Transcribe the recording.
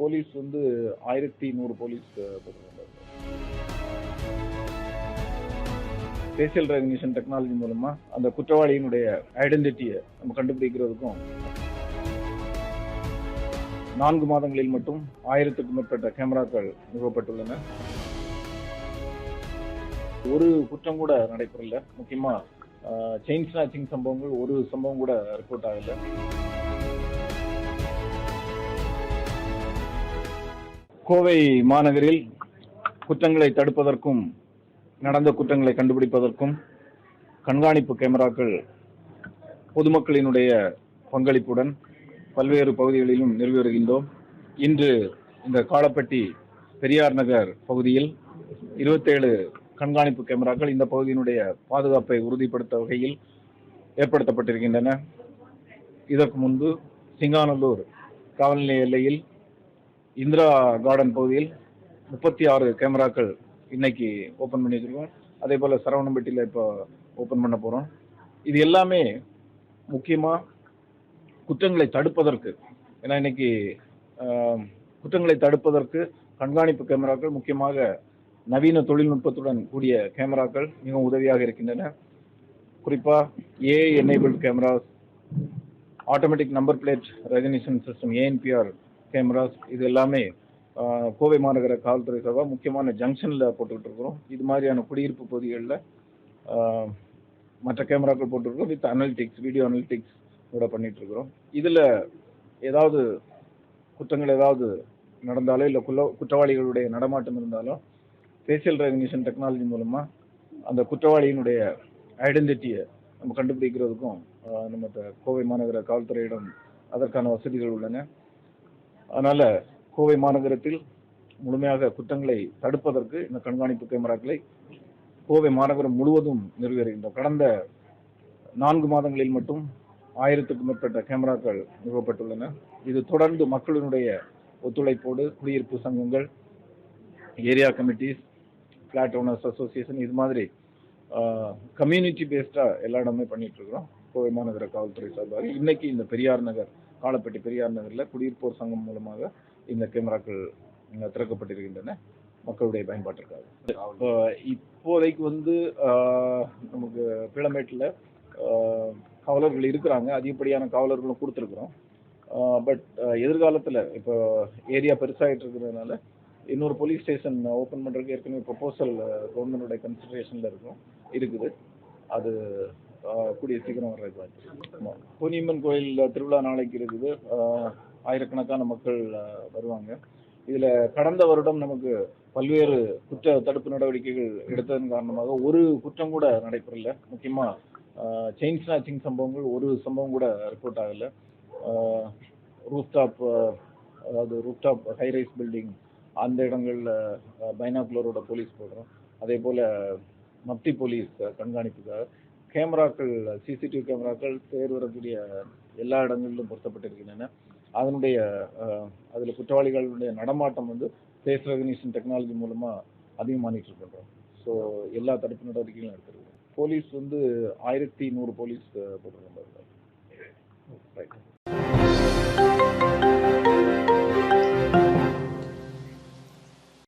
Police வந்து ஆயிரத்தி நூறு போலீஸ் ஃபேஷியல் ரெகக்னிஷன் டெக்னாலஜி மூலமா அந்த குற்றவாளியினுடைய ஐடென்டிட்டியை நம்ம கண்டுபிடிக்கிறதுக்கும் நான்கு மாதங்களில் மட்டும் ஆயிரத்துக்கும் மேற்பட்ட கேமராக்கள் நிறுவப்பட்டுள்ளன. ஒரு குற்றம் கூட நடைபெறல. முக்கியமா செயின் ஸ்நாச்சிங் சம்பவங்கள் ஒரு சம்பவம் கூட ரிப்போர்ட் ஆகலை. கோவை மாநகரில் குற்றங்களை தடுப்பதற்கும் நடந்த குற்றங்களை கண்டுபிடிப்பதற்கும் கண்காணிப்பு கேமராக்கள் பொதுமக்களினுடைய பங்களிப்புடன் பல்வேறு பகுதிகளிலும் நிறுவி வருகின்றோம் இன்று இந்த காலப்பட்டி பெரியார் நகர் பகுதியில் இருபத்தேழு கண்காணிப்பு கேமராக்கள் இந்த பகுதியினுடைய பாதுகாப்பை உறுதிப்படுத்த வகையில் ஏற்படுத்தப்பட்டிருக்கின்றன. இதற்கு முன்பு சிங்காநல்லூர் காவல்நிலைய எல்லையில் இந்திரா கார்டன் பகுதியில் முப்பத்தி ஆறு கேமராக்கள் இன்னைக்கு ஓப்பன் பண்ணி அதே போல் சரவணம்பட்டியில் இப்போ ஓப்பன் பண்ண போகிறோம் இது எல்லாமே முக்கியமாக குற்றங்களை தடுப்பதற்கு ஏன்னா இன்னைக்கு குற்றங்களை தடுப்பதற்கு கண்காணிப்பு கேமராக்கள் முக்கியமாக நவீன தொழில்நுட்பத்துடன் கூடிய கேமராக்கள் மிகவும் உதவியாக இருக்கின்றன. குறிப்பாக A enabled cameras automatic number plate recognition system ANPR cameras இது எல்லாமே கோவை மாநகர காவல்துறை சார்பாக முக்கியமான ஜங்ஷனில் போட்டுக்கிட்டு இருக்கிறோம். இது மாதிரியான குடியிருப்பு பகுதிகளில் மற்ற கேமராக்கள் போட்டுருக்கோம் வித் அனலிட்டிக்ஸ் வீடியோ அனலிட்டிக்ஸ் கூட பண்ணிட்டு இருக்கிறோம். இதில் ஏதாவது குற்றங்கள் ஏதாவது நடந்தாலோ இல்லை குல குற்றவாளிகளுடைய நடமாட்டம் இருந்தாலோ ஃபேஷியல் ரெகக்னிஷன் டெக்னாலஜி மூலமாக அந்த குற்றவாளியினுடைய ஐடென்டிட்டியை நம்ம கண்டுபிடிக்கிறதுக்கும் நம்ம கோவை மாநகர காவல்துறையிடம் அதற்கான வசதிகள் உள்ளன. அதனால் கோவை மாநகரத்தில் முழுமையாக குற்றங்களை தடுப்பதற்கு இந்த கண்காணிப்பு கேமராக்களை கோவை மாநகரம் முழுவதும் நிறுவுகின்றோம் கடந்த நான்கு மாதங்களில் மட்டும் ஆயிரத்துக்கும் மேற்பட்ட கேமராக்கள் நிறுவப்பட்டுள்ளன. இது தொடர்ந்து மக்களினுடைய ஒத்துழைப்போடு குடியிருப்பு சங்கங்கள் area committees flat owners association இது மாதிரி கம்யூனிட்டி பேஸ்டாக எல்லா இடமே பண்ணிகிட்ருக்குறோம் இருக்கிறோம். கோவை மாநகர காவல்துறை சார்பாக. இன்னைக்கு இந்த பெரியார் நகர் காலப்பட்டி பெரியார் நகரில் குடியிருப்போர் சங்கம் மூலமாக இந்த கேமராக்கள் திறக்கப்பட்டிருக்கின்றன. மக்களுடைய பயன்பாட்டிற்காக. இப்போ இப்போதைக்கு வந்து நமக்கு பிளமேட்டில் காவலர்கள் இருக்கிறாங்க. அதிகப்படியான காவலர்களும் கொடுத்துருக்குறோம். பட் எதிர்காலத்தில் இப்போ ஏரியா பெருசாகிட்டு இருக்கிறதுனால இன்னொரு போலீஸ் ஸ்டேஷன் ஓப்பன் பண்ணுறதுக்கு ஏற்கனவே ப்ரொபோசல் கவர்மெண்டோட கன்சிடரேஷனில் இருக்கும் இருக்குது. அது கூடிய சீக்கிரம் வர்றதுக்கு வாய்ப்பு ஆமாம் பொன்னியம்மன் கோயில் திருவிழா நாளைக்கு இருக்குது. ஆயிரக்கணக்கான மக்கள் வருவாங்க. இதில் கடந்த வருடம் நமக்கு பல்வேறு குற்ற தடுப்பு நடவடிக்கைகள் எடுத்ததன் காரணமாக ஒரு குற்றம் கூட நடைபெறல. முக்கியமாக செயின் ஸ்நாச்சிங் சம்பவங்கள் ஒரு சம்பவம் கூட ரிப்போர்ட் ஆகலை. ரூஃப்டாப் அதாவது ரூஃப்டாப் ஹைரைஸ் பில்டிங் அந்த இடங்களில் பைனாக்குலரோட போலீஸ் போடுறோம். அதே போல் மப்தி போலீஸ் கண்காணிப்புக்காக. கேமராக்கள் சிசிடிவி கேமராக்கள் பேர் வரக்கூடிய எல்லா இடங்களிலும் பொருத்தப்பட்டிருக்கின்றன. அதனுடைய அதில் குற்றவாளிகளுடைய நடமாட்டம் வந்து ஃபேஸ் ரெகனேஷன் டெக்னாலஜி மூலமாக அதிகமானிட்டு இருக்கின்றோம் ஸோ எல்லா தடுப்பு நடவடிக்கைகளும் எடுத்துருக்கோம் போலீஸ் வந்து ஆயிரத்தி நூறு போலீஸ் போட்டிருக்கோம் ரைட்